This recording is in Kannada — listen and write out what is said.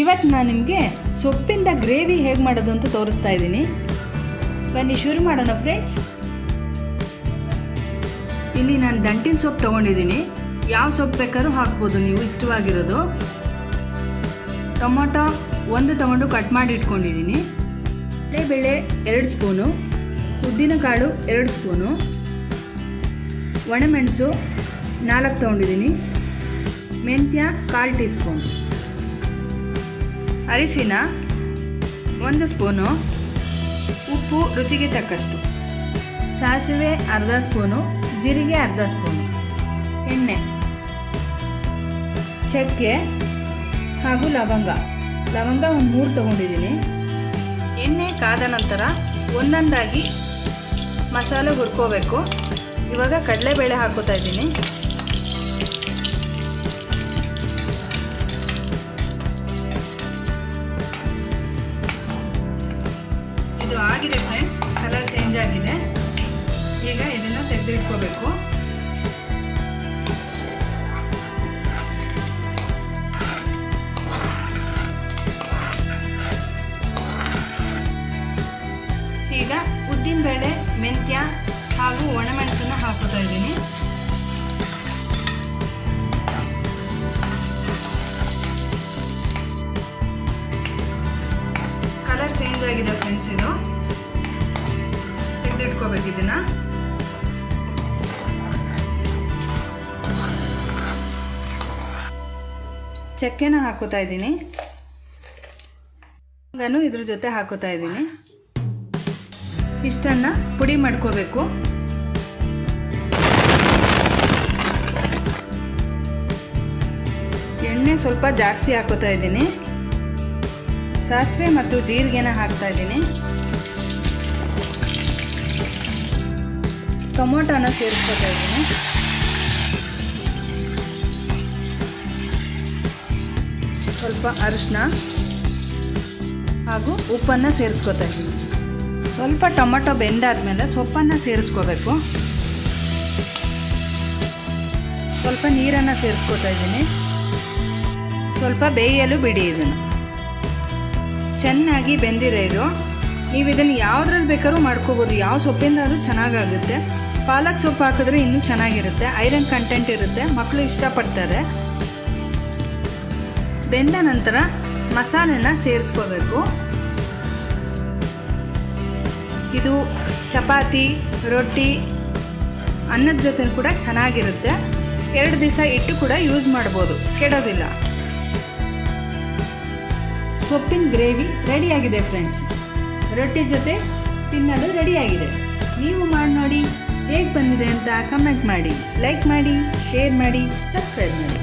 ಇವತ್ತು ನಾನು ನಿಮಗೆ ಸೊಪ್ಪಿಂದ ಗ್ರೇವಿ ಹೇಗೆ ಮಾಡೋದು ಅಂತ ತೋರಿಸ್ತಾ ಇದ್ದೀನಿ. ಬನ್ನಿ ಶುರು ಮಾಡೋಣ ಫ್ರೆಂಡ್ಸ್ ಇಲ್ಲಿ ನಾನು ದಂಟಿನ ಸೊಪ್ಪು ತೊಗೊಂಡಿದ್ದೀನಿ. ಯಾವ ಸೊಪ್ಪು ಬೇಕಾದ್ರೂ ಹಾಕ್ಬೋದು, ನೀವು ಇಷ್ಟವಾಗಿರೋದು. ಟೊಮೊಟೊ ಒಂದು ತೊಗೊಂಡು ಕಟ್ ಮಾಡಿ ಇಟ್ಕೊಂಡಿದ್ದೀನಿ. ಬೇಳೆ ಎರಡು ಸ್ಪೂನು, ಉದ್ದಿನಕಾಳು ಎರಡು ಸ್ಪೂನು, ಒಣಮೆಣಸು ನಾಲ್ಕು ತೊಗೊಂಡಿದ್ದೀನಿ. ಮೆಂತ್ಯ ಕಾಲು ಟೀ ಸ್ಪೂನ್. ಅರಿಶಿನ ಒಂದು ಸ್ಪೂನು ಉಪ್ಪು ರುಚಿಗೆ ತಕ್ಕಷ್ಟು. ಸಾಸಿವೆ ಅರ್ಧ ಸ್ಪೂನು, ಜೀರಿಗೆ ಅರ್ಧ ಸ್ಪೂನು, ಎಣ್ಣೆ, ಚಕ್ಕೆ ಹಾಗೂ ಲವಂಗ. ಲವಂಗ ಒಂದು ಮೂರು ತೊಗೊಂಡಿದ್ದೀನಿ. ಎಣ್ಣೆ ಕಾದ ನಂತರ ಒಂದೊಂದಾಗಿ ಮಸಾಲೆ ಹುರ್ಕೋಬೇಕು. ಇವಾಗ ಕಡಲೆಬೇಳೆ ಹಾಕೋತಾ ಇದ್ದೀನಿ. ಹಾಗೂ ಒಣಮೆಣಸನ್ನ ಹಾಕೋತಾ ಇದ್ದೀನಿ. ಕಲರ್ ಚೇಂಜ್ ಆಗಿದೆ ಫ್ರೆಂಡ್ಸ್ ಇದು. ತೆಗೆದಿಟ್ಕೋಬೇಕು ಇದನ್ನ. ಚಕ್ಕೆನ ಹಾಕೋತಾ ಇದ್ದೀನಿ. ಇದ್ರ ಜೊತೆ ಹಾಕೋತಾ ಇದ್ದೀನಿ. ಇಷ್ಟನ್ನು ಪುಡಿ ಮಾಡ್ಕೋಬೇಕು. ಸ್ವಲ್ಪ ಜಾಸ್ತಿ ಹಾಕೋತಾ ಇದ್ದೀನಿ. ಸಾಸಿವೆ ಮತ್ತು ಜೀರಿಗೆನ ಹಾಕ್ತಾ ಇದ್ದೀನಿ. ಟೊಮೊಟೊನ ಸೇರಿಸ್ಕೊತಾ ಇದ್ದೀನಿ. ಸ್ವಲ್ಪ ಅರಿಶಿನ ಹಾಗೂ ಉಪ್ಪನ್ನು ಸೇರಿಸ್ಕೊತಾ ಇದ್ದೀನಿ. ಸ್ವಲ್ಪ ಟೊಮೊಟೊ ಬೆಂದಾದಮೇಲೆ ಸೊಪ್ಪನ್ನು ಸೇರಿಸ್ಕೋಬೇಕು. ಸ್ವಲ್ಪ ನೀರನ್ನು ಸೇರಿಸ್ಕೊತಾ ಇದ್ದೀನಿ. ಸ್ವಲ್ಪ ಬೇಯಲು ಬಿಡಿ ಇದನ್ನು. ಚೆನ್ನಾಗಿ ಬೆಂದಿದೆ ಇದು. ನೀವು ಇದನ್ನು ಯಾವುದ್ರಲ್ಲಿ ಬೇಕಾದ್ರೂ ಮಾಡ್ಕೋಬೋದು. ಯಾವ ಸೊಪ್ಪಿಂದಾದ್ರೂ ಚೆನ್ನಾಗಾಗುತ್ತೆ. ಪಾಲಕ್ ಸೊಪ್ಪು ಹಾಕಿದ್ರೆ ಇನ್ನೂ ಚೆನ್ನಾಗಿರುತ್ತೆ. ಐರನ್ ಕಂಟೆಂಟ್ ಇರುತ್ತೆ. ಮಕ್ಕಳು ಇಷ್ಟಪಡ್ತಾರೆ. ಬೆಂದ ನಂತರ ಮಸಾಲೆನ ಸೇರಿಸ್ಕೋಬೇಕು. ಇದು ಚಪಾತಿ, ರೊಟ್ಟಿ, ಅನ್ನದ ಜೊತೆ ಕೂಡ ಚೆನ್ನಾಗಿರುತ್ತೆ. ಎರಡು ದಿವಸ ಇಟ್ಟು ಕೂಡ ಯೂಸ್ ಮಾಡ್ಬೋದು. ಕೆಡೋದಿಲ್ಲ. ಸೊಪ್ಪಿನ ಗ್ರೇವಿ ರೆಡಿಯಾಗಿದೆ ಫ್ರೆಂಡ್ಸ್. ರೊಟ್ಟಿ ಜೊತೆ ತಿನ್ನಲು ರೆಡಿಯಾಗಿದೆ. ನೀವು ಮಾಡಿ ನೋಡಿ ಹೇಗೆ ಬಂದಿದೆ ಅಂತ ಕಮೆಂಟ್ ಮಾಡಿ, ಲೈಕ್ ಮಾಡಿ, ಶೇರ್ ಮಾಡಿ, ಸಬ್ಸ್ಕ್ರೈಬ್ ಮಾಡಿ.